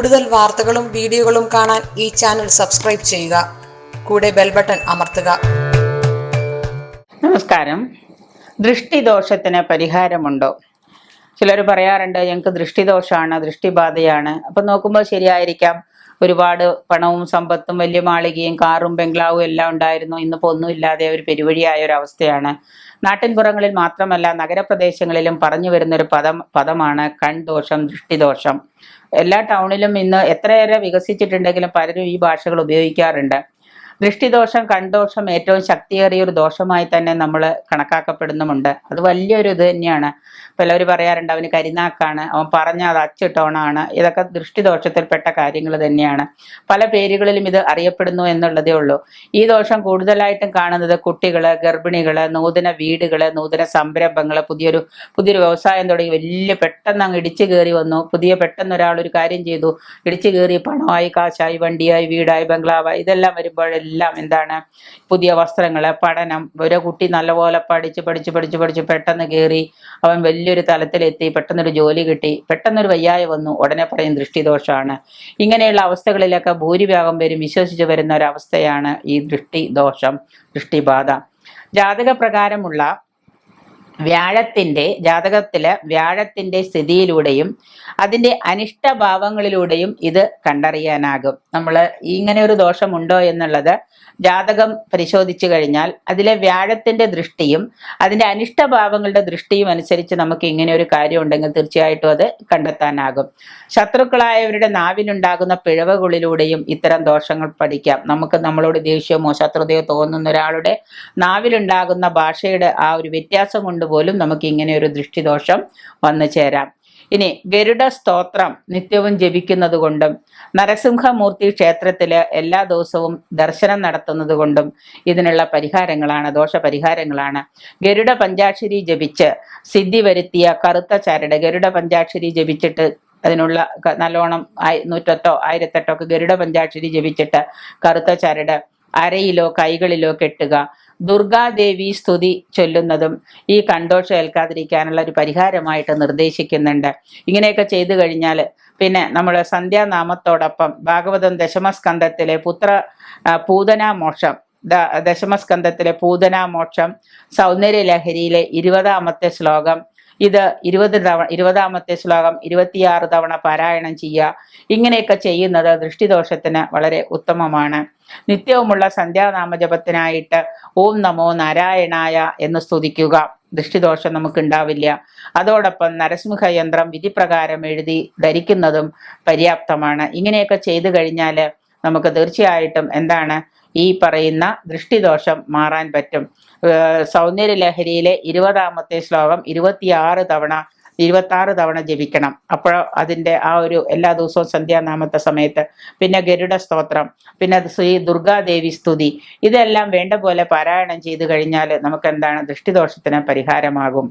കൂടുതൽ വാർത്തകളും വീഡിയോകളും കാണാൻ ഈ ചാനൽ സബ്സ്ക്രൈബ് ചെയ്യുക. കൂടെ ബെൽ ബട്ടൺ അമർത്തുക. നമസ്കാരം. ദൃഷ്ടിദോഷത്തിന് പരിഹാരമുണ്ടോ? ചിലർ പറയാറുണ്ട് ഞങ്ങൾക്ക് ദൃഷ്ടിദോഷമാണ് ദൃഷ്ടിബാധയാണ്. അപ്പം നോക്കുമ്പോൾ ശരിയായിരിക്കാം. ഒരുപാട് പണവും സമ്പത്തും വലിയ മാളികയും കാറും ബംഗ്ലാവും എല്ലാം ഉണ്ടായിരുന്നു. ഇന്നിപ്പോൾ ഒന്നുമില്ലാതെ ഒരു പെരുവഴിയായ ഒരു അവസ്ഥയാണ്. നാട്ടിൻപുറങ്ങളിൽ മാത്രമല്ല നഗരപ്രദേശങ്ങളിലും പറഞ്ഞു വരുന്ന ഒരു പദം പദമാണ് കൺദോഷം ദൃഷ്ടിദോഷം. എല്ലാ ടൗണിലും ഇന്ന് എത്രയേറെ വികസിച്ചിട്ടുണ്ടെങ്കിലും പലരും ഈ ഭാഷകൾ ഉപയോഗിക്കാറുണ്ട്. ദൃഷ്ടിദോഷം കൺദോഷം ഏറ്റവും ശക്തിയേറിയ ഒരു ദോഷമായി തന്നെ നമ്മൾ കണക്കാക്കപ്പെടുന്നുമുണ്ട്. അത് വലിയൊരു ഇത് തന്നെയാണ്. പലവർ പറയാറുണ്ട് അവന് കരിനാക്കാണ് അവൻ പറഞ്ഞ അത് അച്ചിട്ടോണാണ്. ഇതൊക്കെ ദൃഷ്ടിദോഷത്തിൽപ്പെട്ട കാര്യങ്ങൾ തന്നെയാണ്. പല പേരുകളിലും ഇത് അറിയപ്പെടുന്നു എന്നുള്ളതേ ഉള്ളൂ. ഈ ദോഷം കൂടുതലായിട്ടും കാണുന്നത് കുട്ടികൾ ഗർഭിണികൾ നൂതന വീടുകൾ നൂതന സംരംഭങ്ങൾ പുതിയൊരു പുതിയൊരു വ്യവസായം തുടങ്ങി വലിയ പെട്ടെന്ന് അങ്ങ് ഇടിച്ചു കയറി വന്നു. പുതിയ പെട്ടെന്ന് ഒരാൾ ഒരു കാര്യം ചെയ്തു. ഇടിച്ചു കയറി പണമായി കാശായി വണ്ടിയായി വീടായി ബംഗ്ലാവായി ഇതെല്ലാം വരുമ്പോഴെല്ലാം എന്താണ് പുതിയ വസ്ത്രങ്ങൾ പഠനം. ഒരു കുട്ടി നല്ലപോലെ പഠിച്ച് പഠിച്ച് പഠിച്ച് പഠിച്ച് പെട്ടെന്ന് കയറി അവൻ വലിയൊരു തലത്തിലെത്തി പെട്ടെന്നൊരു ജോലി കിട്ടി. പെട്ടെന്നൊരു വയ്യായ വന്നു. ഉടനെ പറയും ദൃഷ്ടിദോഷമാണ് ഇങ്ങനെയുള്ള അവസ്ഥകളിലൊക്കെ ഭൂരിഭാഗം പേരും വിശ്വസിച്ച് വരുന്ന ഒരവസ്ഥയാണ് ഈ ദൃഷ്ടി ദോഷം ദൃഷ്ടിബാധ. ജാതക പ്രകാരമുള്ള വ്യാഴത്തിന്റെ ജാതകത്തിലെ വ്യാഴത്തിന്റെ സ്ഥിതിയിലൂടെയും അതിന്റെ അനിഷ്ടഭാവങ്ങളിലൂടെയും ഇത് കണ്ടറിയാനാകും. നമ്മൾ ഇങ്ങനെ ഒരു ദോഷമുണ്ടോ എന്നുള്ളത് ജാതകം പരിശോധിച്ചു കഴിഞ്ഞാൽ അതിലെ വ്യാഴത്തിന്റെ ദൃഷ്ടിയും അതിന്റെ അനിഷ്ടഭാവങ്ങളുടെ ദൃഷ്ടിയും അനുസരിച്ച് നമുക്ക് ഇങ്ങനെ ഒരു കാര്യം ഉണ്ടെങ്കിൽ തീർച്ചയായിട്ടും അത് കണ്ടെത്താനാകും. ശത്രുക്കളായവരുടെ നാവിനുണ്ടാകുന്ന പിഴവുകളിലൂടെയും ഇത്തരം ദോഷങ്ങൾ പഠിക്കാം. നമുക്ക് നമ്മളോട് ദേഷ്യമോ ശത്രുതയോ തോന്നുന്ന ഒരാളുടെ നാവിലുണ്ടാകുന്ന ഭാഷയുടെ ആ ഒരു വ്യത്യാസം കൊണ്ട് പോലും നമുക്ക് ഇങ്ങനെ ഒരു ദൃഷ്ടിദോഷം വന്നു ചേരാം. ഇനി ഗരുഡ സ്തോത്രം നിത്യവും ജപിക്കുന്നത് കൊണ്ടും നരസിംഹമൂർത്തി ക്ഷേത്രത്തിൽ എല്ലാ ദിവസവും ദർശനം നടത്തുന്നത് കൊണ്ടും ഇതിനുള്ള പരിഹാരങ്ങളാണ് ദോഷപരിഹാരങ്ങളാണ്. ഗരുഡ പഞ്ചാക്ഷരി ജപിച്ച് സിദ്ധി വരുത്തിയ കറുത്ത ചരട് ഗരുഡ പഞ്ചാക്ഷരി ജപിച്ചിട്ട് അതിനുള്ള നല്ലോണം നൂറ്റെട്ടോ ആയിരത്തെട്ടോ ഒക്കെ ഗരുഡ പഞ്ചാക്ഷരി ജപിച്ചിട്ട് കറുത്ത ചരട് അരയിലോ കൈകളിലോ കെട്ടുക. ദുർഗാദേവി സ്തുതി ചൊല്ലുന്നതും ഈ കണ്ടോഷം ഏൽക്കാതിരിക്കാനുള്ള ഒരു പരിഹാരമായിട്ട് നിർദ്ദേശിക്കുന്നുണ്ട്. ഇങ്ങനെയൊക്കെ ചെയ്തു കഴിഞ്ഞാൽ പിന്നെ നമ്മൾ സന്ധ്യാനാമത്തോടൊപ്പം ഭാഗവതം ദശമസ്കന്ധത്തിലെ പുത്ര പൂതനാമോക്ഷം ദശമസ്കന്ധത്തിലെ പൂതനാമോക്ഷം സൗന്ദര്യ ലഹരിയിലെ ഇരുപതാമത്തെ ശ്ലോകം ഇത് ഇരുപത് തവണ ഇരുപതാമത്തെ ശ്ലോകം ഇരുപത്തിയാറ് തവണ പാരായണം ചെയ്യുക. ഇങ്ങനെയൊക്കെ ചെയ്യുന്നത് ദൃഷ്ടിദോഷത്തിന് വളരെ ഉത്തമമാണ്. നിത്യവുമുള്ള സന്ധ്യാനാമജപത്തിനായിട്ട് ഓം നമോ നാരായണായ എന്ന് സ്തുതിക്കുക. ദൃഷ്ടിദോഷം നമുക്ക് ഉണ്ടാവില്ല അതോടൊപ്പം നരസിംഹ യന്ത്രം വിധിപ്രകാരം എഴുതി ധരിക്കുന്നതും പര്യാപ്തമാണ്. ഇങ്ങനെയൊക്കെ ചെയ്തു കഴിഞ്ഞാൽ നമുക്ക് തീർച്ചയായിട്ടും എന്താണ് ഈ പറയുന്ന ദൃഷ്ടിദോഷം മാറാൻ പറ്റും. സൗന്ദര്യലഹരിയിലെ സൗന്ദര്യ ലഹരിയിലെ ഇരുപതാമത്തെ ശ്ലോകം ഇരുപത്തിയാറ് തവണ ഇരുപത്തി ആറ് തവണ ജപിക്കണം. അപ്പോൾ അതിന്റെ ആ ഒരു എല്ലാ ദിവസവും സന്ധ്യാനാമത്തെ സമയത്ത്. പിന്നെ ഗരുഡ സ്തോത്രം പിന്നെ ശ്രീ ദുർഗാദേവി സ്തുതി. ഇതെല്ലാം വേണ്ട പോലെ പാരായണം ചെയ്തു കഴിഞ്ഞാൽ നമുക്ക് എന്താണ് ദൃഷ്ടിദോഷത്തിന് പരിഹാരമാകും.